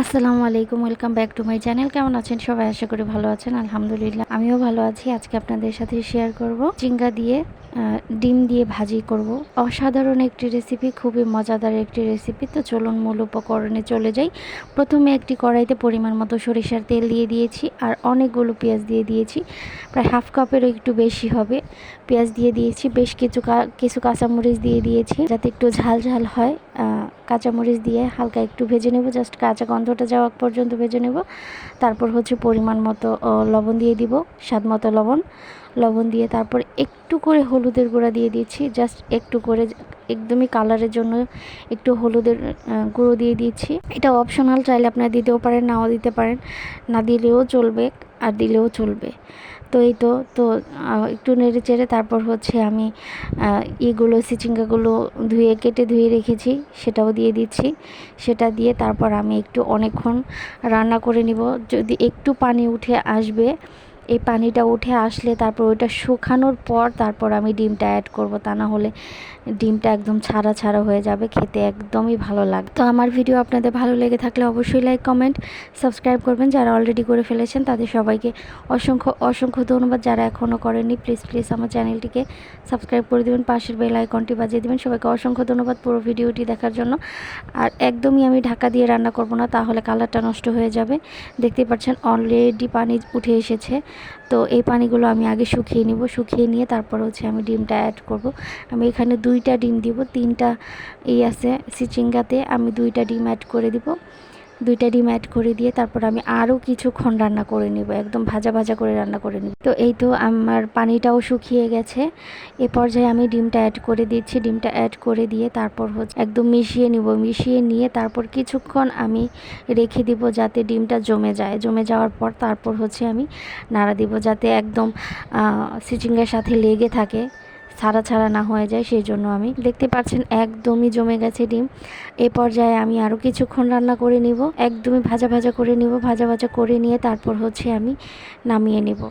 আসসালামু আলাইকুম, welcome back to my channel. কেমন আছেন সবাই? আশা করি ভালো আছেন। আলহামদুলিল্লাহ, আমিও ভালো আছি। আজকে আপনাদের সাথে শেয়ার করব। চিঙ্গা দিয়ে ডিম দিয়ে ভাজি করব। অসাধারণ একটি রেসিপি খুবই মজাদার একটি রেসিপি তো চলুন মূল উপকরণে চলে যাই। প্রথমে একটি কড়াইতে পরিমাণ মতো সরিষার তেল দিয়ে দিয়েছি আর অনেকগুলো পেঁয়াজ দিয়ে দিয়েছি। প্রায় হাফ কাপেরও একটু বেশি হবে। পেঁয়াজ দিয়ে দিয়েছি, বেশ কিছু কিছু কাঁচামরিচ দিয়ে দিয়েছি। যাতে একটু ঝাল ঝাল হয় কাঁচামরিচ দিয়ে হালকা একটু ভেজে নেব। জাস্ট কাঁচা গন্ধটা যাওয়া পর্যন্ত ভেজে নেব। তারপর হচ্ছে পরিমাণ মতো লবণ দিয়ে দিব। স্বাদ মতো লবণ। লবণ দিয়ে তারপর একটু করে হলুদের গুঁড়া দিয়ে দিচ্ছি জাস্ট একটু করে, একদমই কালারের জন্য একটু হলুদের গুঁড়ো দিয়ে দিচ্ছি এটা অপশনাল চাইলে আপনারা দিতেও পারেন, নাও দিতে পারেন। না দিলেও চলবে আর দিলেও চলবে। তো এই তো তো একটু নেড়ে চেড়ে তারপর হচ্ছে আমি ইগুলো, সিচিঙ্গাগুলো ধুয়ে, কেটে ধুয়ে রেখেছি, সেটাও দিয়ে দিচ্ছি। সেটা দিয়ে তারপর আমি একটু অনেকক্ষণ রান্না করে নিব। যদি একটু পানি উঠে আসবে এই পানিটা উঠে আসলে তারপর ওইটা শুকানোর পর তারপর আমি ডিমটা অ্যাড করব। তা না হলে ডিমটা একদম ছাড়া ছাড়া হয়ে যাবে, খেতে একদমই ভালো লাগে তো আমার ভিডিও আপনাদের ভালো লেগে থাকলে অবশ্যই লাইক কমেন্ট সাবস্ক্রাইব করবেন। যারা অলরেডি করে ফেলেছেন তাদের সবাইকে অসংখ্য অসংখ্য ধন্যবাদ। যারা এখনও করেননি প্লিজ প্লিজ আমার চ্যানেলটিকে সাবস্ক্রাইব করে দেবেন, পাশের বেল আইকনটি বাজিয়ে দেবেন। সবাইকে অসংখ্য ধন্যবাদ পুরো ভিডিওটি দেখার জন্য। আর একদমই আমি ঢাকা দিয়ে রান্না করব না, তাহলে কালারটা নষ্ট হয়ে যাবে। দেখতেই পাচ্ছেন অলরেডি পানি উঠে এসেছে। তো এই পানিগুলো আমি আগে শুকিয়ে নিব। শুকিয়ে নিয়ে তারপর হচ্ছে আমি ডিমটা অ্যাড করব। আমি এখানে দুইটা ডিম দিব, তিনটা এই আছে, সিচিঙ্গাতে আমি দুইটা ডিম অ্যাড করে দিব। দুইটা ডিম অ্যাড করে দিয়ে তারপর আমি আরও কিছুক্ষণ রান্না করে নেব, একদম ভাজা ভাজা করে রান্না করে নেব। তো এই তো আমার পানিটাও শুকিয়ে গেছে। এ পর্যায়ে আমি ডিমটা অ্যাড করে দিচ্ছি। ডিমটা অ্যাড করে দিয়ে তারপর হচ্ছে একদম মিশিয়ে নিব। মিশিয়ে নিয়ে তারপর কিছুক্ষণ আমি রেখে দিব যাতে ডিমটা জমে যায়। জমে যাওয়ার পর তারপর হচ্ছে আমি নাড়া দিব যাতে একদম সিচিংয়ের সাথে লেগে থাকে। ছাড়া ছাড়া না হয়ে যায় সেই জন্য আমি, দেখতে পাচ্ছেন একদমই জমে গেছে ডিম। এ পর্যায়ে আমি আরও কিছুক্ষণ রান্না করে নিব, একদমই ভাজা ভাজা করে নিব, ভাজা ভাজা করে নিয়ে তারপর হচ্ছে আমি নামিয়ে নেব।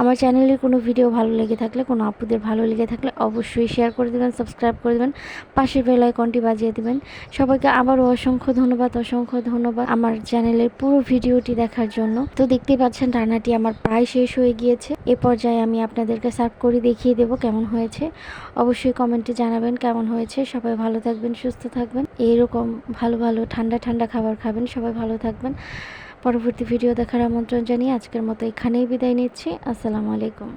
আমার চ্যানেলের কোনো ভিডিও ভালো লেগে থাকলে, কোনো আপুদের ভালো লেগে থাকলে অবশ্যই শেয়ার করে দেবেন সাবস্ক্রাইব করে দেবেন পাশের বেল আইকনটি বাজিয়ে দেবেন। সবাইকে আবারও অসংখ্য ধন্যবাদ অসংখ্য ধন্যবাদ আমার চ্যানেলের পুরো ভিডিওটি দেখার জন্য। তো দেখতেই পাচ্ছেন, রান্নাটি আমার প্রায় শেষ হয়ে গিয়েছে। এ পর্যায়ে আমি আপনাদেরকে সার্ভ করে দেখিয়ে দেবো কেমন হয়েছে। অবশ্যই কমেন্টে জানাবেন কেমন হয়েছে। সবাই ভালো থাকবেন, সুস্থ থাকবেন। এইরকম ভালো ভালো ঠান্ডা ঠান্ডা খাবার খাবেন। সবাই ভালো থাকবেন। পরবর্তী ভিডিও দেখার আমন্ত্রণ জানিয়ে আজকের মতো এখানেই বিদায় নিচ্ছি। আসসালামু আলাইকুম।